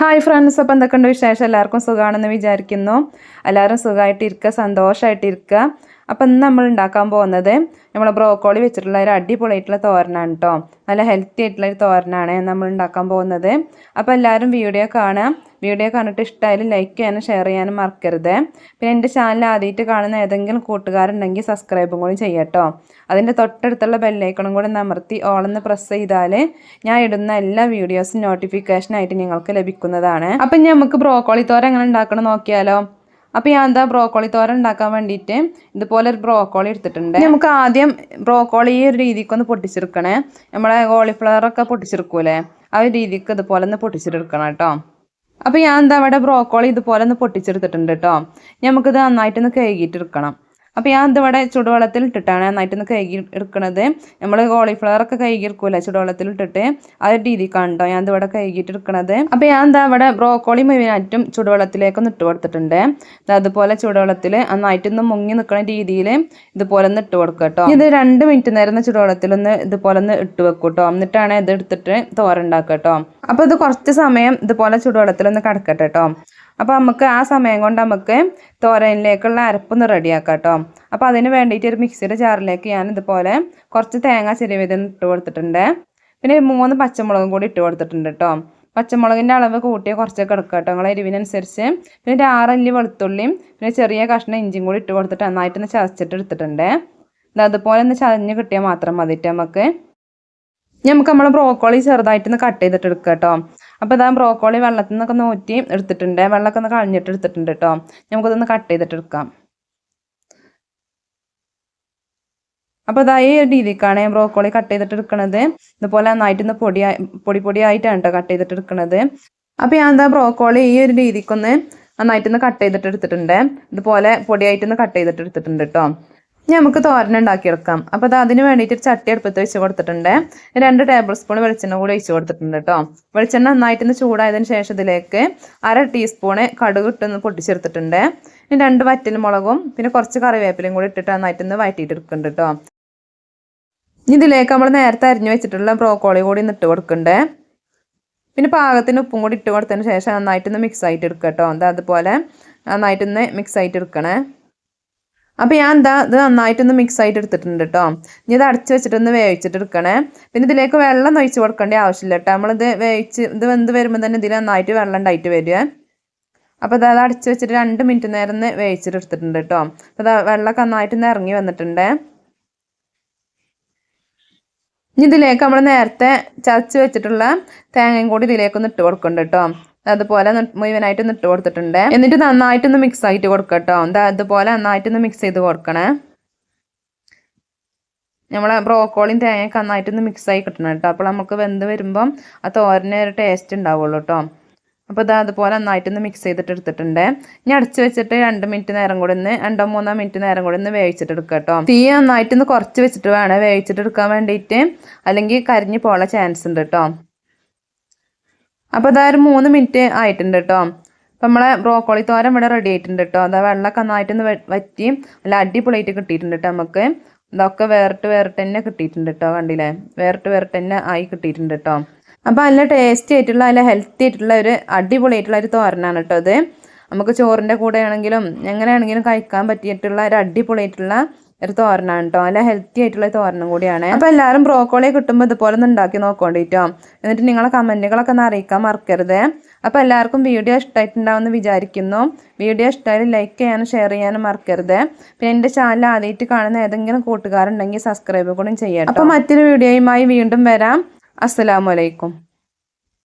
Hi friends അപ്പോൾ എന്തൊക്കെയുണ്ട് വിശേഷം? എല്ലാവർക്കും സുഖമാണെന്ന് വിചാരിക്കുന്നു. എല്ലാവരും സുഖമായിട്ടിരിക്കുക സന്തോഷമായിട്ടിരിക്കുക അപ്പോൾ ഇന്ന് നമ്മൾ ഉണ്ടാക്കാൻ പോകുന്നത് നമ്മൾ ബ്രോക്കോളി വെച്ചിട്ടുള്ള ഒരു അടിപൊളിയായിട്ടുള്ള തോരനാണ് കേട്ടോ നല്ല ഹെൽത്തി ആയിട്ടുള്ള ഒരു തോരനാണ് നമ്മൾ ഉണ്ടാക്കാൻ പോകുന്നത്. അപ്പോൾ എല്ലാവരും വീഡിയോ കാണാം വീഡിയോ കണ്ടിട്ട് ഇഷ്ടമായാലും ലൈക്ക് ചെയ്യാനും ഷെയർ ചെയ്യാനും മറക്കരുത്. പിന്നെ എന്റെ ചാനൽ ആദ്യമായിട്ട് കാണുന്ന ഏതെങ്കിലും കൂട്ടുകാരുണ്ടെങ്കിൽ സബ്സ്ക്രൈബും കൂടി ചെയ്യട്ടോ അതിന്റെ തൊട്ടടുത്തുള്ള ബെല്ലൈക്കണും കൂടി നമർത്തി ഓളെന്ന് പ്രസ് ചെയ്താൽ ഞാൻ ഇടുന്ന എല്ലാ വീഡിയോസും നോട്ടിഫിക്കേഷനായിട്ട് നിങ്ങൾക്ക് ലഭിക്കുന്നതാണ്. അപ്പം നമുക്ക് ബ്രോക്കോളി തോര എങ്ങനെ ഉണ്ടാക്കണം നോക്കിയാലോ. അപ്പോൾ ഞാൻ എന്താ ബ്രോക്കോളി തോരൻ ഉണ്ടാക്കാൻ വേണ്ടിയിട്ട് ഇതുപോലെ ഒരു ബ്രോക്കോളി എടുത്തിട്ടുണ്ട്. നമുക്ക് ആദ്യം ബ്രോക്കോളി ഈ ഒരു രീതിക്ക് ഒന്ന് പൊട്ടിച്ചെടുക്കണേ. നമ്മളെ കോളിഫ്ലവറൊക്കെ പൊട്ടിച്ചെടുക്കൂലേ. ആ ഒരു രീതിക്ക് ഇതുപോലെ ഒന്ന് പൊട്ടിച്ചെടുക്കണം കേട്ടോ അപ്പോൾ ഞാൻ എന്താ അവിടെ ബ്രോക്കോളി ഇതുപോലെ ഒന്ന് പൊട്ടിച്ചെടുത്തിട്ടുണ്ട് കേട്ടോ നമുക്കിത് നന്നായിട്ടൊന്ന് കഴുകിയിട്ടെടുക്കണം. അപ്പോൾ ഞാൻ ഇതിവിടെ ചുടുവെള്ളത്തിൽ ഇട്ടിട്ടാണ് നന്നായിട്ടൊന്ന് കഴുകി എടുക്കണത്. നമ്മൾ കോളിഫ്ലവർ ഒക്കെ എടുക്കൂല ചുടുവെള്ളത്തിൽ ഇട്ടിട്ട്? ആ ഒരു രീതിക്കാണ് കേട്ടോ ഞാൻ ഇതിവിടെ കഴുകിയിട്ട് എടുക്കണത്. അപ്പോൾ ഞാൻ എന്താ ഇവിടെ ബ്രോക്കോളി മുഴുവനായിട്ടും ചുടുവെള്ളത്തിലേക്കൊന്ന് ഇട്ട് കൊടുത്തിട്ടുണ്ട്. അതുപോലെ ചുടുവെള്ളത്തിൽ നന്നായിട്ടൊന്ന് മുങ്ങി നിൽക്കുന്ന രീതിയിൽ ഇതുപോലെ ഒന്ന് ഇട്ട് കൊടുക്കുക കേട്ടോ. ഇത് രണ്ട് മിനിറ്റ് നേരം ചുടുവെള്ളത്തിലൊന്ന് ഇതുപോലെ ഒന്ന് ഇട്ട് വെക്കും കേട്ടോ. എന്നിട്ടാണ് ഇത് എടുത്തിട്ട് തോരണ്ടാക്കുക കേട്ടോ. അപ്പോൾ ഇത് കുറച്ച് സമയം ഇതുപോലെ ചുടുവെള്ളത്തിലൊന്ന് കിടക്കട്ടെ കേട്ടോ. അപ്പോൾ നമുക്ക് ആ സമയം കൊണ്ട് നമുക്ക് തോരനിലേക്കുള്ള അരപ്പൊന്ന് റെഡിയാക്കാം കേട്ടോ അപ്പോൾ അതിന് വേണ്ടിയിട്ട് ഒരു മിക്സിയുടെ ജാറിലേക്ക് ഞാൻ ഇതുപോലെ കുറച്ച് തേങ്ങ ചെറിയവിധം ഇട്ട് കൊടുത്തിട്ടുണ്ട്. പിന്നെ മൂന്ന് പച്ചമുളകും കൂടി ഇട്ട് കൊടുത്തിട്ടുണ്ട് കേട്ടോ പച്ചമുളകിന്റെ അളവ് കൂട്ടിയ കുറച്ചൊക്കെ എടുക്കുക കേട്ടോ നിങ്ങളെ എരിവിനനുസരിച്ച് പിന്നെ ഒരു ആറല്ലി വെളുത്തുള്ളിയും പിന്നെ ചെറിയ കഷ്ണം ഇഞ്ചിയും കൂടി ഇട്ട് കൊടുത്തിട്ട് നന്നായിട്ടൊന്ന് ചതച്ചിട്ട് എടുത്തിട്ടുണ്ട്. അതുപോലെ ഒന്ന് ചതഞ്ഞ് കിട്ടിയാൽ മാത്രം മതിയിട്ട് നമുക്ക്. നമുക്ക് നമ്മൾ ബ്രോക്കോളി ചെറുതായിട്ടൊന്ന് കട്ട് ചെയ്തിട്ട് എടുക്കാം കേട്ടോ അപ്പോൾ ഇതാ ബ്രോക്കോളി വെള്ളത്തിൽ നിന്നൊക്കെ നോറ്റി എടുത്തിട്ടുണ്ട്. വെള്ളമൊക്കെ ഒന്ന് കളഞ്ഞിട്ട് എടുത്തിട്ടുണ്ട് കേട്ടോ നമുക്കതൊന്ന് കട്ട് ചെയ്തിട്ട് എടുക്കാം. അപ്പോൾ ഇതാ ഈ രീതിക്കാണ് ബ്രോക്കോളി കട്ട് ചെയ്തിട്ട് എടുക്കുന്നത് ഇതുപോലെ നന്നായിട്ട് ഒന്ന് പൊടി പൊടി പൊടിയായിട്ടാണ് കേട്ടോ കട്ട് ചെയ്തിട്ട് എടുക്കുന്നത് അപ്പോൾ ഞാൻ എന്താ ബ്രോക്കോളി ഈ ഒരു രീതിക്കൊന്ന് നന്നായിട്ടൊന്ന് കട്ട് ചെയ്തിട്ട് എടുത്തിട്ടുണ്ട്. ഇതുപോലെ പൊടിയായിട്ടൊന്ന് കട്ട് ചെയ്തിട്ട് എടുത്തിട്ടുണ്ട് കേട്ടോ നമുക്ക് തോരൻ ഉണ്ടാക്കിയെടുക്കാം. അപ്പോൾ അത് അതിന് വേണ്ടിയിട്ട് ഒരു ചട്ടി അടുപ്പത്ത് വെച്ച് കൊടുത്തിട്ടുണ്ട്. രണ്ട് ടേബിൾ സ്പൂൺ വെളിച്ചെണ്ണ കൂടി ഒഴിച്ച് കൊടുത്തിട്ടുണ്ട് കേട്ടോ വെളിച്ചെണ്ണ നന്നായിട്ടൊന്ന് ചൂടായതിന് ശേഷം ഇതിലേക്ക് അര ടീസ്പൂണ് കടുക് ഇട്ടൊന്ന് പൊട്ടിച്ചെടുത്തിട്ടുണ്ട്. ഇനി രണ്ട് വറ്റൽ മുളകും പിന്നെ കുറച്ച് കറിവേപ്പിലയും കൂടി ഇട്ടിട്ട് നന്നായിട്ടൊന്ന് വഴറ്റിയിട്ട് എടുക്കുന്നുണ്ട് കേട്ടോ ഇതിലേക്ക് നമ്മൾ നേരത്തെ അരിഞ്ഞു വെച്ചിട്ടുള്ള ബ്രോക്കോളി കൂടി ഇട്ട് കൊടുക്കണ്ടേ പിന്നെ പാകത്തിന് ഉപ്പും കൂടി ഇട്ട് കൊടുത്തതിന് ശേഷം നന്നായിട്ടൊന്ന് മിക്സ് ആയിട്ട് എടുക്കുക കേട്ടോ അതുപോലെ നന്നായിട്ടൊന്ന് മിക്സ് ആയിട്ട് എടുക്കണേ അപ്പോൾ ഞാൻ എന്താ ഇത് നന്നായിട്ടൊന്ന് മിക്സ് ആയിട്ട് എടുത്തിട്ടുണ്ട് കേട്ടോ ഇനി ഇത് അടച്ച് വെച്ചിട്ടൊന്ന് വേവിച്ചിട്ട് എടുക്കണേ പിന്നെ ഇതിലേക്ക് വെള്ളം ഒഴിച്ച് കൊടുക്കേണ്ട ആവശ്യമില്ല കേട്ടോ നമ്മളിത് വേവിച്ച് ഇത് വെന്ത് വരുമ്പോൾ തന്നെ ഇതിൽ നന്നായിട്ട് വെള്ളം ഉണ്ടായിട്ട് വരിക. അപ്പോൾ അത് അടച്ച് വെച്ചിട്ട് രണ്ട് മിനിറ്റ് നേരം വേവിച്ചിട്ട് എടുത്തിട്ടുണ്ട് കേട്ടോ അപ്പോൾ അത് വെള്ളമൊക്കെ നന്നായിട്ട് ഒന്ന് ഇറങ്ങി വന്നിട്ടുണ്ട്. ഇനി ഇതിലേക്ക് നമ്മൾ നേരത്തെ ചതച്ച് വെച്ചിട്ടുള്ള തേങ്ങയും കൂടി ഇതിലേക്കൊന്ന് ഇട്ട് കൊടുക്കുന്നുണ്ട് കേട്ടോ അതുപോലെ മുഴുവനായിട്ട് ഇട്ട് കൊടുത്തിട്ടുണ്ട്. എന്നിട്ട് നന്നായിട്ടൊന്ന് മിക്സ് ആയിട്ട് കൊടുക്കട്ടോ. എന്താ അതുപോലെ നന്നായിട്ടൊന്ന് മിക്സ് ചെയ്ത് കൊടുക്കണേ. നമ്മളെ ബ്രോക്കോളിയും തേങ്ങയൊക്കെ നന്നായിട്ടൊന്ന് മിക്സ് ആയി കിട്ടണം കേട്ടോ. അപ്പോൾ നമുക്ക് വെന്ത് വരുമ്പം ആ തോരന് ഒരു ടേസ്റ്റ് ഉണ്ടാവുള്ളൂ കേട്ടോ. അപ്പോൾ ഇത് അതുപോലെ നന്നായിട്ടൊന്ന് മിക്സ് ചെയ്തിട്ട് എടുത്തിട്ടുണ്ട്. ഇനി അടച്ച് വെച്ചിട്ട് രണ്ട് മിനിറ്റ് നേരം കൂടി ഒന്ന് രണ്ടോ മൂന്നോ മിനിറ്റ് നേരം കൂടി ഒന്ന് വേവിച്ചിട്ട് എടുക്കുക കേട്ടോ. തീ നന്നായിട്ടൊന്ന് കുറച്ച് വെച്ചിട്ട് വേണം. വേവിച്ചിട്ട് എടുക്കാൻ വേണ്ടിയിട്ട് അല്ലെങ്കിൽ കരിഞ്ഞ് പോകാനുള്ള ചാൻസ് ഉണ്ട് കേട്ടോ. അപ്പോൾ അതായത് മൂന്ന് മിനിറ്റ് ആയിട്ടുണ്ട് കേട്ടോ. അപ്പം നമ്മളെ ബ്രോക്കോളി തോരൻ ഇവിടെ റെഡി ആയിട്ടുണ്ട് കേട്ടോ. അതാ വെള്ളമൊക്കെ നന്നായിട്ടൊന്ന് വറ്റി നല്ല അടിപൊളിയായിട്ട് കിട്ടിയിട്ടുണ്ട് കേട്ടോ നമുക്ക്. ഇതൊക്കെ വേറിട്ട് വേറിട്ട് തന്നെ കിട്ടിയിട്ടുണ്ട് കേട്ടോ കണ്ടില്ലേ? വേറിട്ട് വേറിട്ട് തന്നെ ആയി കിട്ടിയിട്ടുണ്ട് കേട്ടോ. അപ്പോൾ നല്ല ടേസ്റ്റി ആയിട്ടുള്ള നല്ല ഹെൽത്തി ആയിട്ടുള്ള ഒരു അടിപൊളിയായിട്ടുള്ള ഒരു തോരനാണ് കേട്ടോ അത് നമുക്ക് ചോറിന്റെ കൂടെ ആണെങ്കിലും എങ്ങനെയാണെങ്കിലും കഴിക്കാൻ പറ്റിയിട്ടുള്ള ഒരു അടിപൊളിയായിട്ടുള്ള ഒരു തോരനാണ് കേട്ടോ നല്ല ഹെൽത്തി ആയിട്ടുള്ള തോരനും കൂടിയാണ്. അപ്പോൾ എല്ലാവരും ബ്രോക്കോളി കിട്ടുമ്പോൾ ഇതുപോലെ ഒന്ന് ഉണ്ടാക്കി നോക്കോണ്ടിട്ടോ. എന്നിട്ട് നിങ്ങളെ കമന്റുകളൊക്കെ ഒന്ന് അറിയിക്കാൻ മറക്കരുത്. അപ്പോൾ എല്ലാവർക്കും വീഡിയോ ഇഷ്ടമായിട്ടുണ്ടാവുമെന്ന് വിചാരിക്കുന്നു. വീഡിയോ ഇഷ്ടമായാലും ലൈക്ക് ചെയ്യാനും ഷെയർ ചെയ്യാനും മറക്കരുത്. പിന്നെ എന്റെ ചാനൽ ആദ്യമായിട്ട് കാണുന്ന ഏതെങ്കിലും കൂട്ടുകാരുണ്ടെങ്കിൽ സബ്സ്ക്രൈബ് കൂടെ ചെയ്യാം അപ്പോൾ മറ്റൊരു വീഡിയോയുമായി വീണ്ടും വരാം. അസ്സലാമലൈക്കും